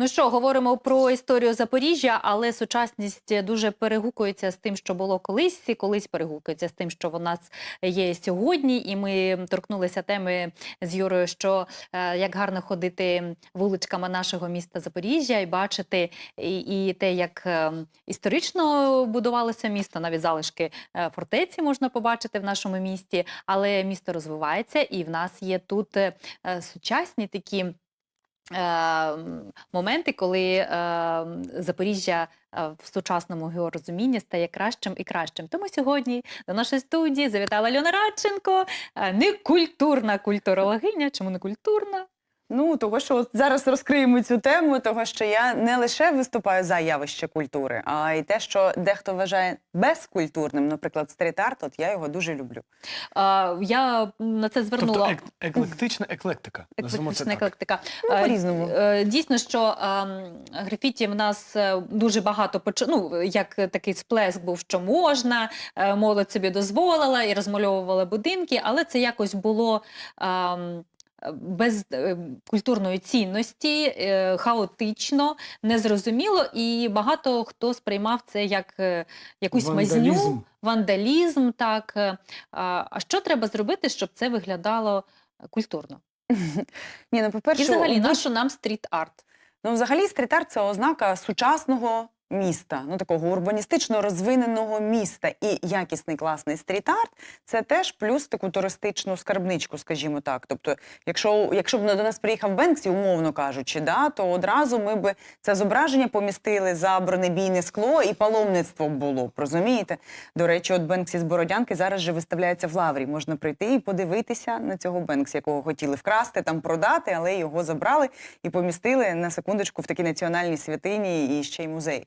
Ну що, говоримо про історію Запоріжжя, але сучасність дуже перегукується з тим, що було колись, і колись перегукується з тим, що в нас є сьогодні. І ми торкнулися теми з Юрою, що е, як гарно ходити вуличками нашого міста Запоріжжя і бачити і, і те, як е, історично будувалося місто, навіть залишки е, фортеці можна побачити в нашому місті, але місто розвивається, і в нас є тут е, е, сучасні такі. Е, Моменти, коли е, Запоріжжя е, в сучасному його розумінні стає кращим і кращим. Тому сьогодні до нашої студії завітала Льона Радченко, е, некультурна культурологиня. Чому не культурна? Ну, того, що от зараз розкриємо цю тему, того, що я не лише виступаю за явище культури, а й те, що дехто вважає безкультурним, наприклад, стріт-арт, от я його дуже люблю. Е, Я на це звернула Тобто ек- еклектична еклектика. Назвемо це Еклектична так. еклектика. Ну, Е, по-різному. е, Дійсно, що ем, графіті в нас е, дуже багато поч... ну, як такий сплеск був, що можна, е, молодь собі дозволила і розмальовувала будинки, але це якось було. ем, Без е, культурної цінності, е, хаотично, незрозуміло, і багато хто сприймав це як е, якусь Вандалізм. мазню, вандалізм. Так а що треба зробити, щоб це виглядало культурно? Ні, ну, по-перше, І взагалі, нащо нам стріт-арт? Ну, взагалі, стріт-арт – це ознака сучасного міста, ну такого урбаністично розвиненого міста. І якісний класний стріт-арт – це теж плюс таку туристичну скарбничку, скажімо так. Тобто, якщо, якщо б до нас приїхав Бенксі, умовно кажучи, да, то одразу ми б це зображення помістили за бронебійне скло і паломництво було. б, Розумієте? До речі, от Бенксі з Бородянки зараз же виставляється в Лаврі. Можна прийти і подивитися на цього Бенксі, якого хотіли вкрасти, там продати, але його забрали і помістили на секундочку в такій національній святині і ще й музей.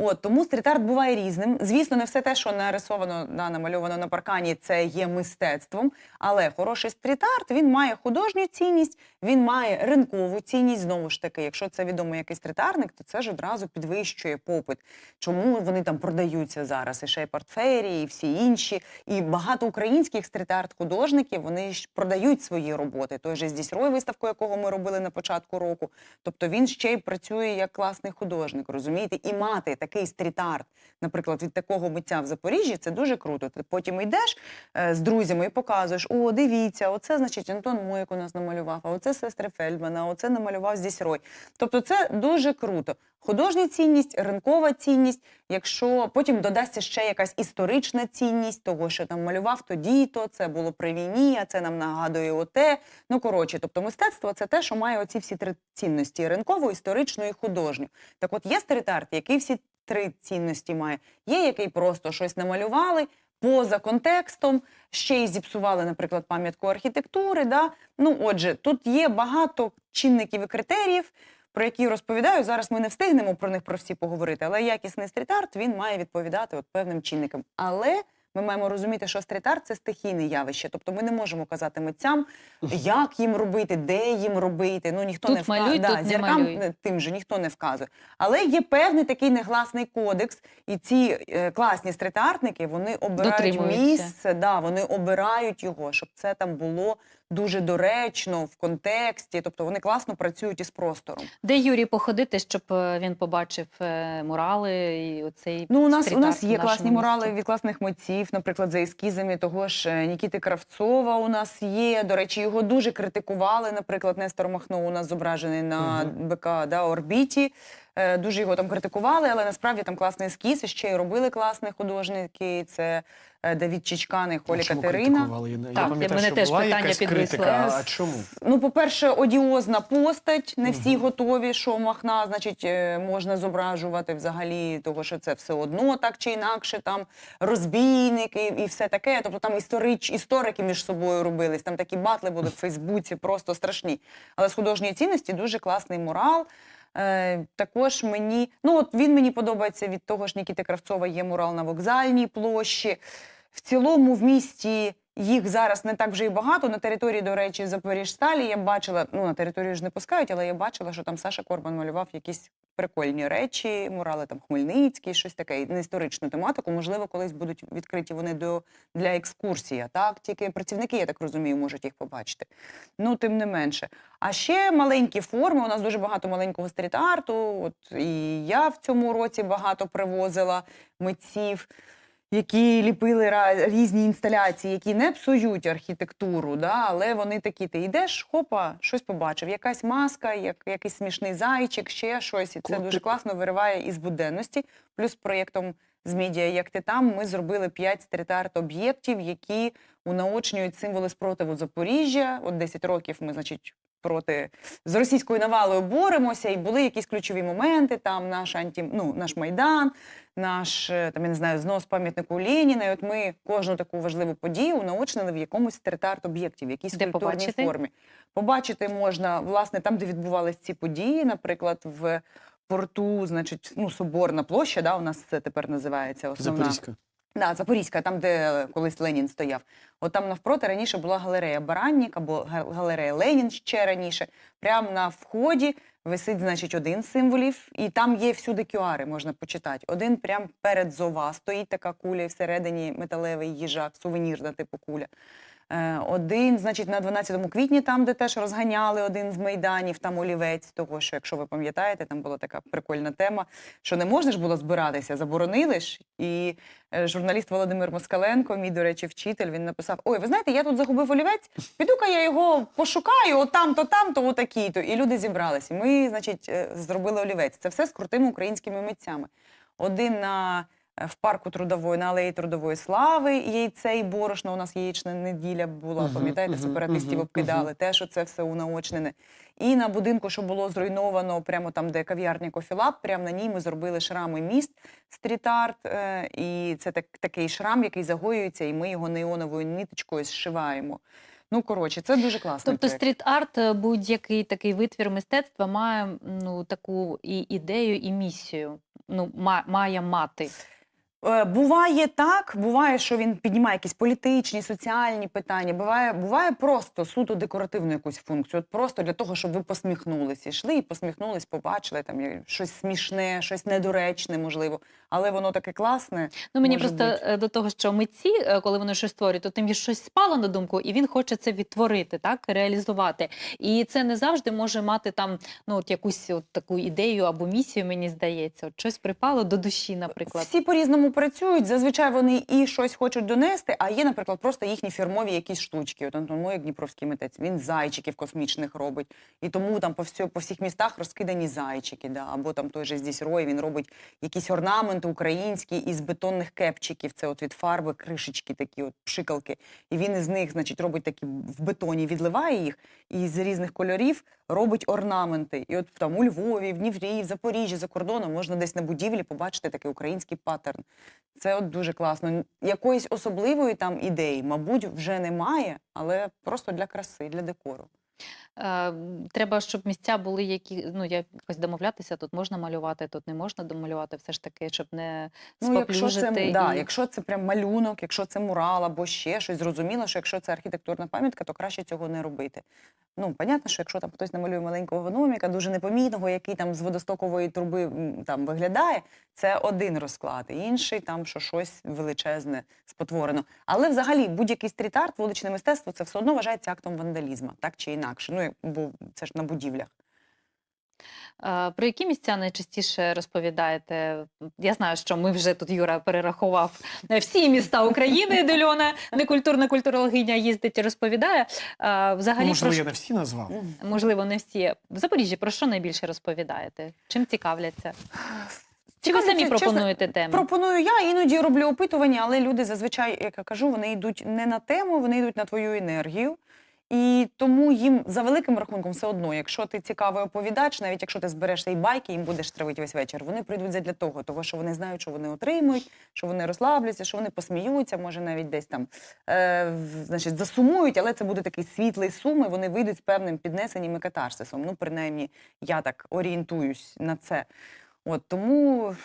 От тому стріт-арт буває різним. Звісно, не все те, що нарисовано да, намальовано на паркані, це є мистецтвом. Але хороший стріт-арт він має художню цінність, він має ринкову цінність. Знову ж таки, якщо це відомий якийсь стріт-арник, то це ж одразу підвищує попит. Чому вони там продаються зараз? І ще й портфеєрі, і всі інші. І багато українських стріт-арт художників вони ж продають свої роботи. Той же здесь Рой, виставку, якого ми робили на початку року. Тобто він ще й працює як класний художник, розумієте? І мати такий стріт-арт, наприклад, від такого митця в Запоріжжі, це дуже круто. Ти потім йдеш е, з друзями і показуєш: о, дивіться, оце значить Антон Мойк у нас намалював, а оце сестри Фельдмана, а оце намалював здесь Рой. Тобто, це дуже круто. Художня цінність, ринкова цінність. Якщо потім додасться ще якась історична цінність того, що там малював тоді, то це було при війні, а це нам нагадує оте. Ну коротше, тобто мистецтво це те, що має оці всі три цінності: ринкову, історичну і художню. Так, от є стріт-арт, який всі три цінності має. Є який просто щось намалювали. Поза контекстом ще й зіпсували, наприклад, пам'ятку архітектури. Да? Ну, отже, тут є багато чинників і критеріїв, про які розповідаю. Зараз ми не встигнемо про них про всі поговорити, але якісний стріт-арт він має відповідати от певним чинникам. Але ми маємо розуміти, що стріт-арт – це стихійне явище. Тобто ми не можемо казати митцям, як їм робити, де їм робити. Ну ніхто Тут не вказує. да, зіркам малюй. тим же ніхто не вказує. Але є певний такий негласний кодекс, і ці е, класні стріт-артники вони обирають місце, да, вони обирають його, щоб це там було дуже доречно в контексті. Тобто вони класно працюють із простором. Де Юрій походити, щоб е, він побачив е, мурали і оцей Ну, у нас у нас є класні мурали місті? від класних митців, наприклад, за ескізами того ж е, Нікіти Кравцова. У нас є. До речі, його дуже критикували. Наприклад, Нестор Махно у нас зображений на Мгм. БК да, орбіті. Е, Дуже його там критикували, але насправді там класний ескіз. і Ще й робили класні художники. Це е, Давід Чичкан і Холі А чому Катерина. критикували? Я, Так, я пам'ятаю, що теж була питання якась підвисло. критика. А чому? Ну, по-перше, одіозна постать. Не всі Мгм. готові, що Махна, значить, е, можна зображувати взагалі, того, що це все одно так чи інакше, там розбійники і все таке. Тобто там історич, історики між собою робились, там такі батли були в Фейсбуці, просто страшні. Але з художньої цінності дуже класний мурал. Е, також мені, ну от він мені подобається від того ж Нікіти Кравцова, є мурал на вокзальній площі. В цілому в місті Їх зараз не так вже і багато. На території, до речі, Запоріжсталі я бачила, ну на територію ж не пускають, але я бачила, що там Саша Корбан малював якісь прикольні речі, мурали там Хмельницький, щось таке, не історичну тематику. Можливо, колись будуть відкриті вони до для екскурсії. Так, тільки працівники, я так розумію, можуть їх побачити. Ну, тим не менше. А ще маленькі форми. У нас дуже багато маленького стріт-арту. От і я в цьому році багато привозила митців. Які ліпили різні інсталяції, які не псують архітектуру, да, але вони такі: ти йдеш, хопа, щось побачив, якась маска, як, якийсь смішний зайчик, ще щось. І це дуже класно вириває із буденності. Плюс проєктом з медіа, як ти там, ми зробили 5 стріт-арт об'єктів, які унаочнюють символи спротиву Запоріжжя. От 10 років ми, значить, проти з російською навалою боремося, і були якісь ключові моменти. Там наш анті, ну, наш майдан, наш е, там я не знаю, знос пам'ятнику Леніна. І от ми кожну таку важливу подію унаочнили в якомусь стріт-арт об'єкті, в якійсь Де культурній побачити? формі. Побачити можна власне там, де відбувалися ці події, наприклад, в порту, значить, ну соборна площа. Да, у нас це тепер називається основна. Запорізька. Да, Запорізька, там, де колись Ленін стояв. От там навпроти раніше була галерея Бараннік або галерея Ленін ще раніше. Прямо на вході висить, значить, один з символів, і там є всюди кюари, можна почитати. Один прямо перед зова стоїть така куля, і всередині металевий їжак, сувенірна типу куля. Е, Один, значить, на 12 квітні, там, де теж розганяли один з майданів, там олівець, того, що, якщо ви пам'ятаєте, там була така прикольна тема, що не можна ж було збиратися, заборонили ж. І е, журналіст Володимир Москаленко, мій, до речі, вчитель, він написав: Ой, ви знаєте, я тут загубив олівець, піду-ка я його пошукаю, от там-то, отакий-то. І люди зібралися. Ми, значить, е, зробили олівець. Це все з крутими українськими митцями. Один на в парку трудової, на алеї трудової слави яйце і борошно. У нас яєчна неділя була. Мгм, Пам'ятаєте, мгм, сепаратистів мгм, обкидали. мгм. Теж оце все унаочнене. І на будинку, що було зруйновано, прямо там, де кав'ярня Кофілаб, прямо на ній ми зробили шрами міст стріт-арт. е, І це так, такий шрам, який загоюється, і ми його неоновою ниточкою зшиваємо. Ну, коротше, це дуже класно. Тобто стріт-арт, е, будь-який такий витвір мистецтва має ну таку і ідею, і місію. Ну, ма- має мати. Е, Буває так, буває, що він піднімає якісь політичні, соціальні питання. Буває, буває просто суто декоративну якусь функцію. От просто для того, щоб ви посміхнулися. Йшли і посміхнулись, побачили там щось смішне, щось недоречне, можливо. Але воно таке класне. Ну мені просто бути. е, до того, що митці, е, коли вони щось створюють, то тим є щось спало на думку, і він хоче це відтворити, так реалізувати. І це не завжди може мати там ну от якусь от таку ідею або місію, мені здається. От щось припало до душі, наприклад. Всі по-різному працюють. Зазвичай вони і щось хочуть донести, а є, наприклад, просто їхні фірмові якісь штучки. От Антон як дніпровський митець, він зайчиків космічних робить. І тому там по, всьо, по всіх містах розкидані зайчики. Да? Або там той же здесь Рой, він робить якісь орнаменти українські із бетонних кепчиків. Це от від фарби кришечки, такі от пшикалки. І він із них, значить, робить такі в бетоні, відливає їх і з різних кольорів робить орнаменти. І от там у Львові, в Дніпрі, в Запоріжжі, за кордоном можна десь на будівлі побачити такий український паттерн. Це от дуже класно. Якоїсь особливої там ідеї, мабуть, вже немає, але просто для краси, для декору. Е, Треба, щоб місця були які ну я якось домовлятися. Тут можна малювати, тут не можна домалювати. Все ж таки, щоб не Ну, якщо це, споплюжити. да, якщо це прям малюнок, якщо це мурал або ще щось, зрозуміло, що якщо це архітектурна пам'ятка, то краще цього не робити. Ну, понятно, що якщо там хтось намалює маленького гноміка, дуже непомітного, який там з водостокової труби там виглядає, це один розклад, інший там, що щось величезне спотворено. Але взагалі будь-який стріт-арт, вуличне мистецтво, це все одно вважається актом вандалізму, так чи інакше. Ну, як- бо це ж на будівлях. Про які місця найчастіше розповідаєте? Я знаю, що ми вже тут Юра перерахував е, всі міста України, де Льона, некультурна культурологиня їздить і розповідає. Ну, Взагалі, можливо, про я не всі назвав. Можливо, не всі. В Запоріжжі про що найбільше розповідаєте? Чим цікавляться? Чи ви самі пропонуєте теми? Пропоную я, іноді роблю опитування, але люди зазвичай, як я кажу, вони йдуть не на тему, вони йдуть на твою енергію. І тому їм за великим рахунком все одно, якщо ти цікавий оповідач, навіть якщо ти збереш цей байки, їм будеш травити весь вечір. Вони прийдуть задля того, того що вони знають, що вони отримують, що вони розслабляться, що вони посміються, може навіть десь там е, значить, засумують, але це буде такий світлий сум, і вони вийдуть з певним піднесенням і катарсисом. Ну, принаймні, я так орієнтуюсь на це. От тому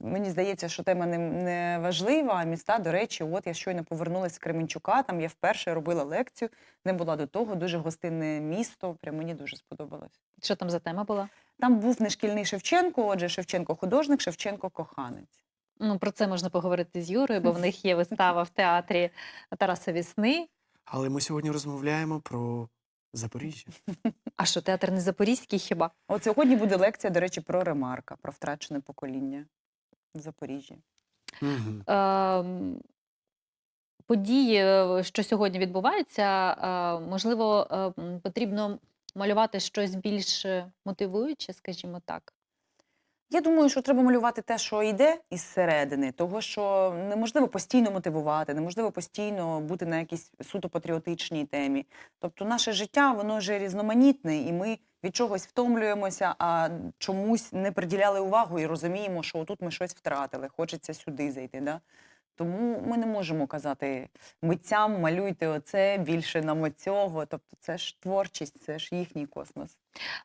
мені здається, що тема не, не важлива, а міста, до речі, от я щойно повернулася з Кременчука, там я вперше робила лекцію, не була до того, дуже гостинне місто, прям мені дуже сподобалось. Що там за тема була? Там був не шкільний Шевченко, отже, Шевченко художник, Шевченко коханець. Ну, про це можна поговорити з Юрою, бо в них є вистава в театрі Тарасові сни. Але ми сьогодні розмовляємо про Запоріжжя. А що, театр не Запорізький хіба? От сьогодні буде лекція, до речі, про ремарка, про втрачене покоління в Запоріжжі. Ем, Події, е, що сьогодні відбуваються, е, можливо, е, потрібно малювати щось більш е, мотивуюче, скажімо так. Я думаю, що треба малювати те, що йде із середини, того що неможливо постійно мотивувати, неможливо постійно бути на якійсь суто патріотичній темі. Тобто, наше життя воно вже різноманітне, і ми від чогось втомлюємося, а чомусь не приділяли увагу і розуміємо, що отут ми щось втратили, хочеться сюди зайти. Да? Тому ми не можемо казати митцям, малюйте оце, більше нам оцього. Тобто, це ж творчість, це ж їхній космос.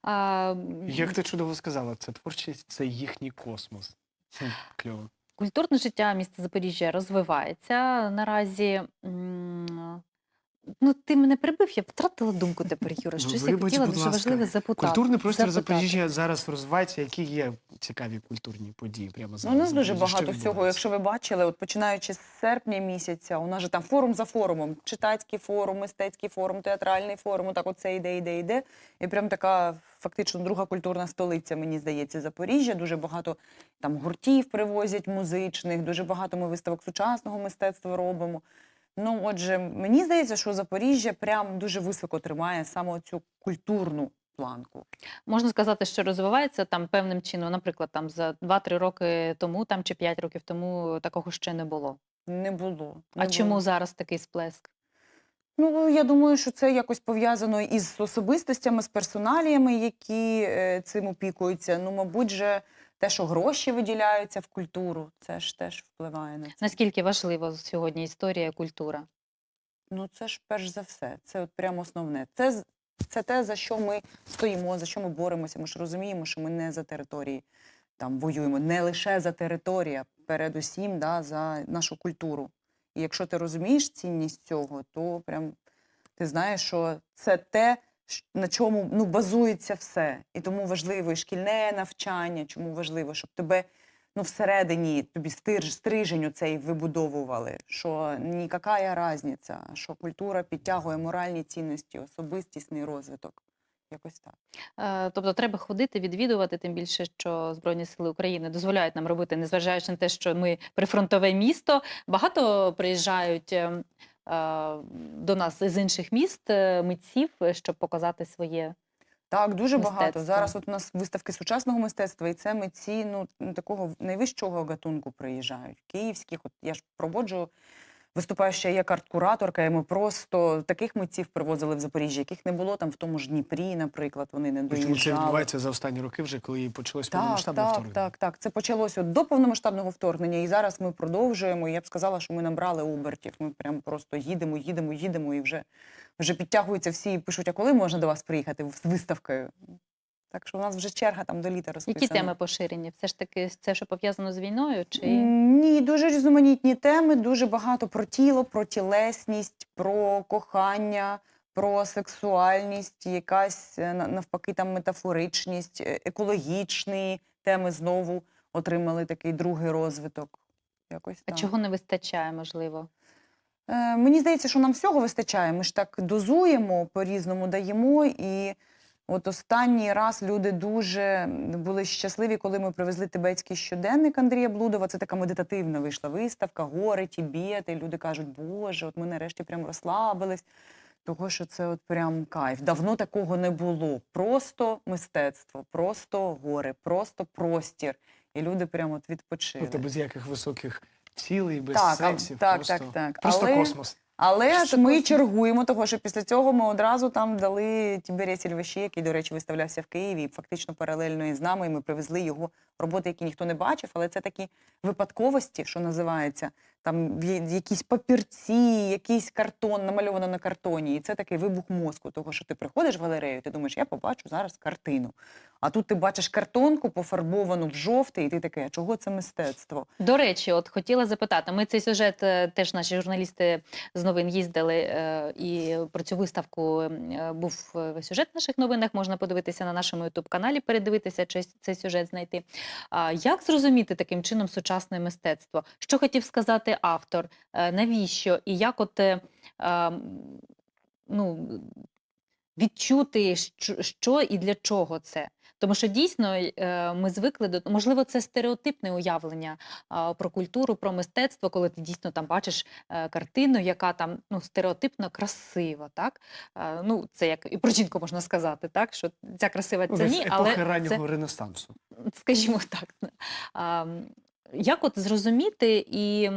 А, Як ти чудово сказала, це творчість, це їхній космос. Хм, Кльово. Культурне життя міста Запоріжжя розвивається наразі. Ну, ти мене прибив, я втратила думку тепер, Юра. Ну, Щось я хотіла дуже важливе запитати. Культурний простір. Запоріжжя зараз розвивається. Які є цікаві культурні події прямо Ну, у нас дуже багато всього. Якщо ви бачили, от починаючи з серпня місяця, у нас же там форум за форумом, читацький форум, мистецький форум, театральний форум. Так, оце йде, йде, йде. І прям така фактично друга культурна столиця, мені здається, Запоріжжя. Дуже багато там гуртів привозять музичних, дуже багато ми виставок сучасного мистецтва робимо. Ну, отже, мені здається, що Запоріжжя прям дуже високо тримає саме цю культурну планку. Можна сказати, що розвивається там певним чином. Наприклад, там за 2-3 роки тому, там чи 5 років тому такого ще не було. Не було. А не чому зараз такий сплеск? Ну, я думаю, що це якось пов'язано із особистостями, з персоналіями, які е, цим опікуються. Ну, мабуть, же те, що гроші виділяються в культуру, це ж теж впливає на це. Наскільки важлива сьогодні історія, культура? Ну, це ж перш за все. Це от прямо основне. Це, це те, за що ми стоїмо, за що ми боремося. Ми ж розуміємо, що ми не за території там воюємо, не лише за територію, передусім да, за нашу культуру. І якщо ти розумієш цінність цього, то прям ти знаєш, що це те, на чому ну, базується все. І тому важливо і шкільне навчання, чому важливо, щоб тебе ну, всередині тобі стир, стрижень оцей вибудовували, що ніяка різниця, що культура підтягує моральні цінності, особистісний розвиток. Якось так. Е, Тобто треба ходити, відвідувати, тим більше, що Збройні Сили України дозволяють нам робити, незважаючи на те, що ми прифронтове місто. Багато приїжджають е, е, до нас з інших міст е, митців, е, щоб показати своє. Так, дуже багато. Мистецтво. Зараз от у нас виставки сучасного мистецтва, і це митці ну, такого найвищого гатунку приїжджають. Київських, от я ж проводжу, виступаю ще як арт-кураторка, і ми просто таких митців привозили в Запоріжжя, яких не було там в тому ж Дніпрі, наприклад, вони не Причому це відбувається за останні роки, вже коли почалось Так, повномасштабне так, вторгнення. так, так. Це почалося до повномасштабного вторгнення, і зараз ми продовжуємо. І Я б сказала, що ми набрали обертів. Ми прям просто їдемо, їдемо, їдемо, і вже, вже підтягуються всі і пишуть, а коли можна до вас приїхати з виставкою? Так що у нас вже черга там до літа розписана. Які теми поширені? Все ж таки це, що пов'язано з війною? Чи Ні, дуже різноманітні теми, дуже багато про тіло, про тілесність, про кохання, про сексуальність, якась е, навпаки там метафоричність, е, екологічні теми знову отримали такий другий розвиток. Якось а чого не вистачає, можливо? Е, Мені здається, що нам всього вистачає. Ми ж так дозуємо, по-різному даємо. І от останній раз люди дуже були щасливі, коли ми привезли тибетський щоденник Андрія Блудова. Це така медитативна вийшла виставка, гори, Тібет. І люди кажуть, Боже, от ми нарешті прям розслабились. Того, що це от прям кайф. Давно такого не було. Просто мистецтво, просто гори, просто простір. І люди прямо от відпочили. Тобто без яких високих цілей, без Так, сенсів. так, просто, так, так. Просто Але- космос. Але ж ми чергуємо, того що після цього ми одразу там дали Тіберія Сільваші, який, до речі, виставлявся в Києві, і фактично паралельно із нами. І ми привезли його роботи, які ніхто не бачив, але це такі випадковості, що називається. Там якісь папірці, якийсь картон, намальовано на картоні. І це такий вибух мозку, того, що ти приходиш в галерею, ти думаєш, я побачу зараз картину. А тут ти бачиш картонку пофарбовану в жовтий, і ти такий, а чого це мистецтво? До речі, от хотіла запитати. Ми цей сюжет е, теж наші журналісти з новин їздили, е, і про цю виставку е, був сюжет в наших новинах. Можна подивитися на нашому ютуб каналі, передивитися чи цей сюжет знайти. Як зрозуміти таким чином сучасне мистецтво? Що хотів сказати автор? Е, Навіщо? І як от е, е, ну, відчути, що, і для чого це? Тому що дійсно е, ми звикли до можливо, це стереотипне уявлення про культуру, про мистецтво, коли ти дійсно там бачиш картину, яка там ну стереотипно красива, так ну це як і про жінку можна сказати, так що ця красива це ні, Епохи але раннього це, Ренесансу. скажімо так. Як от зрозуміти і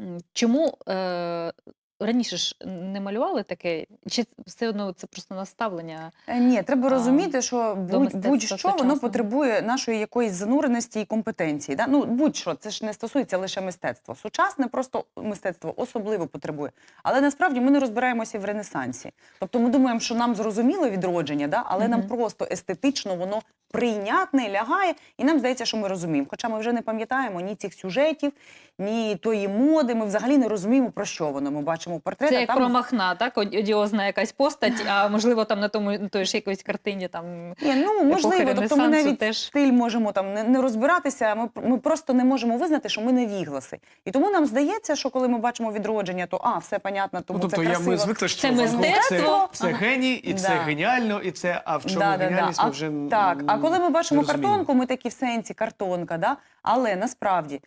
м, чому е, раніше ж не малювали таке, чи все одно це просто наставлення? Е, Ні, треба А, розуміти, що будь, мистецтва будь-що воно сучасного. потребує нашої якоїсь зануреності і компетенції. Да? Ну, будь-що, це ж не стосується лише мистецтва. Сучасне просто мистецтво особливо потребує. Але насправді ми не розбираємося в Ренесансі. Тобто ми думаємо, що нам зрозуміло відродження, да? але нам Мгм. просто естетично воно прийнятне, лягає, і нам здається, що ми розуміємо. Хоча ми вже не пам'ятаємо ні цих сюжетів, ні тої моди. Ми взагалі не розуміємо, про що воно. Ми бачимо портрет. Це як там про Махна, так? Одіозна якась постать, а можливо там на тому на той ж якоїсь картині там Ні, ну можливо, тобто ми навіть теж. стиль можемо там не, не розбиратися. Ми, ми просто не можемо визнати, що ми не вігласи. І тому нам здається, що коли ми бачимо відродження, то а все понятно, тому ну, тобто це я, ми звикли, що Це Гог мистецтво. це, це геній, і це геніально, і це а в чому Да, да, да. геніальність ми вже Так, а коли ми бачимо не картонку, ми такі в сенсі картонка, да? але насправді.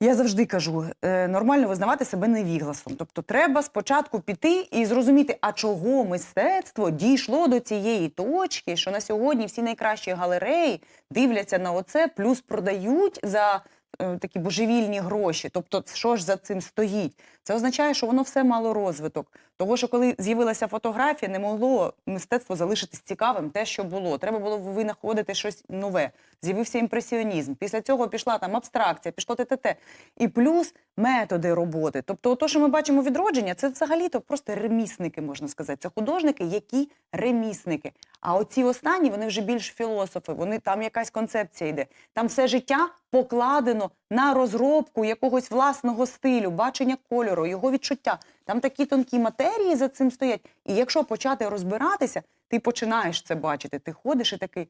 Я завжди кажу, е, нормально визнавати себе невігласом. Тобто треба спочатку піти і зрозуміти, а чого мистецтво дійшло до цієї точки, що на сьогодні всі найкращі галереї дивляться на оце, плюс продають за е, такі божевільні гроші. Тобто, що ж за цим стоїть? Це означає, що воно все мало розвиток. Того, що коли з'явилася фотографія, не могло мистецтво залишитись цікавим те, що було. Треба було винаходити щось нове. З'явився імпресіонізм. Після цього пішла там абстракція, пішло ТТТ. І плюс методи роботи. Тобто, то, що ми бачимо відродження, це взагалі-то просто ремісники, можна сказати. Це художники, які ремісники. А оці останні вони вже більш філософи. Вони там якась концепція йде. Там все життя покладено на розробку якогось власного стилю, бачення кольору, його відчуття. Там такі тонкі матерії за цим стоять. І якщо почати розбиратися, ти починаєш це бачити. Ти ходиш і такий.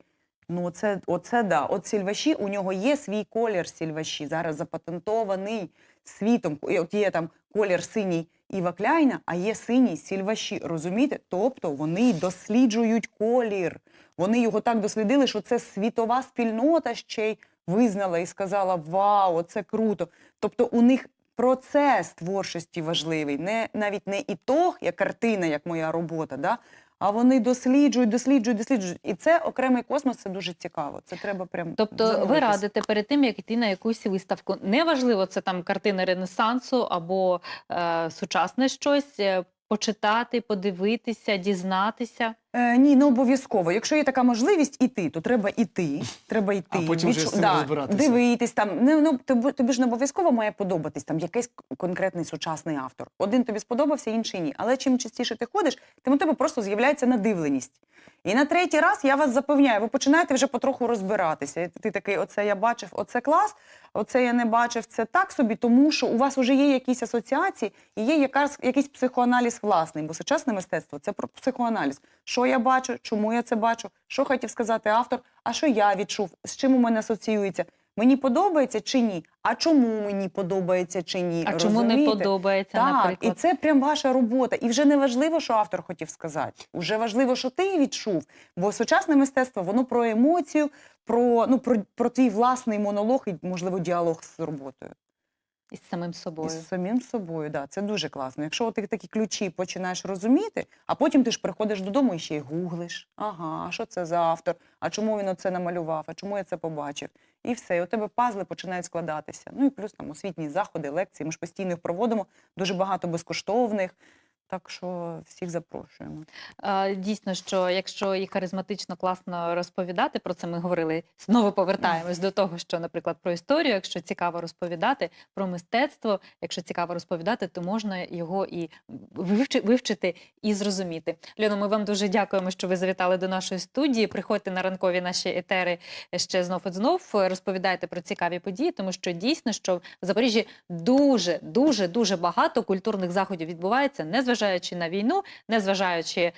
Ну, оце, оце да. От сільваші, у нього є свій колір сільваші, зараз запатентований світом. От є там колір синій Іва Кляйна, а є синій сільваші. Розумієте? Тобто вони досліджують колір. Вони його так дослідили, що це світова спільнота ще й визнала і сказала: Вау, це круто. Тобто у них процес творчості важливий, не навіть не ітог, як картина, як моя робота, да? а вони досліджують, досліджують, досліджують. І це окремий космос, це дуже цікаво. Це треба прям Тобто ви зануритись. радите перед тим, як йти на якусь виставку, неважливо, це там картина Ренесансу або е, сучасне щось, е, почитати, подивитися, дізнатися. Е, ні, не обов'язково. Якщо є така можливість іти, то треба іти. Треба йти. А потім вже з цим розбиратися. Дивитись там. Не, ну, тобі, тобі ж не обов'язково має подобатись там якийсь конкретний сучасний автор. Один тобі сподобався, інший ні. Але чим частіше ти ходиш, тим у тебе просто з'являється надивленість. І на третій раз я вас запевняю, ви починаєте вже потроху розбиратися. І ти такий, оце я бачив, оце клас, оце я не бачив, це так собі, тому що у вас вже є якісь асоціації і є якась, якийсь психоаналіз власний. Бо сучасне мистецтво це про психоаналіз. Що я бачу, чому я це бачу, що хотів сказати автор, а що я відчув, з чим у мене асоціюється. Мені подобається чи ні? А чому мені подобається чи ні? А чому не подобається, Так, наприклад? і це прям ваша робота. І вже не важливо, що автор хотів сказати. Вже важливо, що ти відчув. Бо сучасне мистецтво воно про емоцію, про, ну, про, про твій власний монолог і, можливо, діалог з роботою. Із самим собою. Із самим собою, да, це дуже класно. Якщо ти такі ключі починаєш розуміти, а потім ти ж приходиш додому і ще й гуглиш. Ага, а що це за автор? А чому він оце намалював? А чому я це побачив? І все, і у тебе пазли починають складатися. Ну і плюс там освітні заходи, лекції. Ми ж постійно їх проводимо дуже багато безкоштовних. Так що всіх запрошуємо. Дійсно, що якщо і харизматично класно розповідати про це, ми говорили знову повертаємось до того, що, наприклад, про історію, якщо цікаво розповідати про мистецтво, якщо цікаво розповідати, то можна його і вивчи- вивчити і зрозуміти. Льоно, ми вам дуже дякуємо, що ви завітали до нашої студії. Приходьте на ранкові наші етери ще знов і знов. Розповідайте про цікаві події, тому що дійсно, що в Запоріжжі дуже, дуже, дуже багато культурних заходів відбувається, незважаючи на війну, незважаючи е,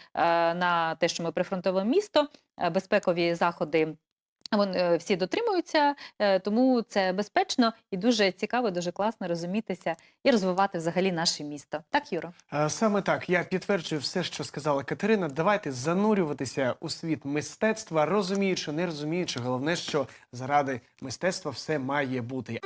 на те, що ми прифронтове місто, е, безпекові заходи. Вони е, всі дотримуються, тому це безпечно і дуже цікаво, дуже класно розумітися і розвивати взагалі наше місто. Так, Юро? Саме так, я підтверджую все, що сказала Катерина. Давайте занурюватися у світ мистецтва, розуміючи, не розуміючи. Головне, що заради мистецтва все має бути.